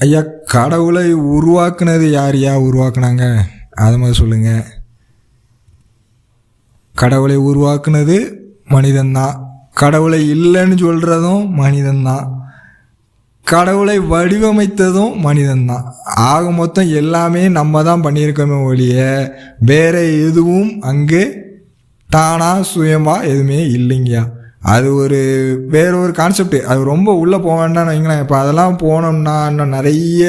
ஐயா கடவுளை உருவாக்குனது யார் யா உருவாக்குனாங்க. அதை மாதிரி சொல்லுங்கள் கடவுளை உருவாக்குனது மனிதன்தான் கடவுளை இல்லைன்னு சொல்கிறதும் மனிதன்தான் கடவுளை வடிவமைத்ததும் மனிதன்தான் ஆக மொத்தம் எல்லாமே நம்ம தான் பண்ணியிருக்கோமே ஒழிய வேற எதுவும் அங்கே தானாக சுயமாக எதுவுமே இல்லைங்கய்யா. அது ஒரு வேற ஒரு கான்செப்ட் அது ரொம்ப உள்ளே போக வேண்டாம்னு வைங்களேன். இப்போ அதெல்லாம் போனோம்னா இன்னும் நிறைய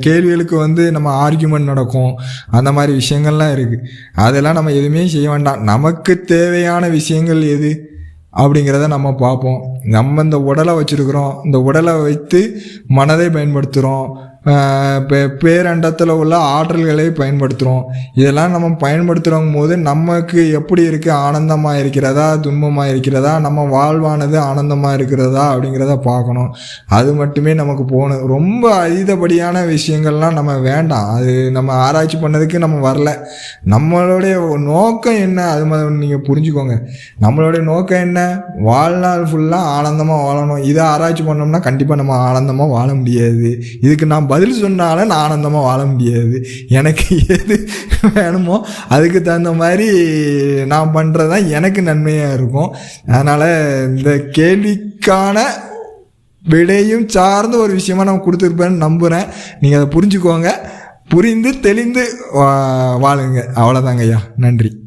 கேள்விகளுக்கு வந்து நம்ம ஆர்கியூமெண்ட் நடக்கும். அந்த மாதிரி விஷயங்கள்லாம் இருக்குது அதெல்லாம் நம்ம எதுவுமே செய்ய வேண்டாம். நமக்கு தேவையான விஷயங்கள் எது அப்படிங்கிறத நம்ம பார்ப்போம். நம்ம இந்த உடலை வச்சுருக்குறோம். இந்த உடலை வைத்து மனதை பயன்படுத்துகிறோம் பேரண்டத்தில் உள்ள ஆற்றல்களை பயன்படுத்துகிறோம் இதெல்லாம் நம்ம பயன்படுத்துகிறோம் போது நமக்கு எப்படி இருக்குது ஆனந்தமாக இருக்கிறதா? துன்பமாக இருக்கிறதா? நம்ம வாழ்வானது ஆனந்தமாக இருக்கிறதா? அப்படிங்கிறத பார்க்கணும். அது மட்டுமே நமக்கு போகணும் ரொம்ப அதிகப்படியான விஷயங்கள்லாம் நம்ம வேண்டாம். அது நம்ம ஆராய்ச்சி பண்ணதுக்கு நம்ம வரல. நம்மளுடைய நோக்கம் என்ன? அது மாதிரி நீங்கள் புரிஞ்சுக்கோங்க. நம்மளுடைய நோக்கம் என்ன? வாழ்நாள் ஃபுல்லாக ஆனந்தமாக வாழணும். இதை ஆராய்ச்சி பண்ணோம்னா கண்டிப்பாக நம்ம ஆனந்தமாக வாழ முடியாது. இதுக்கு நான் பதில் சொன்னாலும் நான் ஆனந்தமாக வாழ முடியாது. எனக்கு எது வேணுமோ அதுக்கு தகுந்த மாதிரி நான் பண்ணுறது தான் எனக்கு நன்மையாக இருக்கும். அதனால் இந்த கேள்விக்கான விடையும் சார்ந்த ஒரு விஷயமா நான் கொடுத்துருப்பேன்னு நம்புகிறேன் நீங்கள் அதை புரிஞ்சுக்கோங்க. புரிந்து தெளிந்து வா- வாழுங்க. அவ்வளோதாங்க ஐயா நன்றி.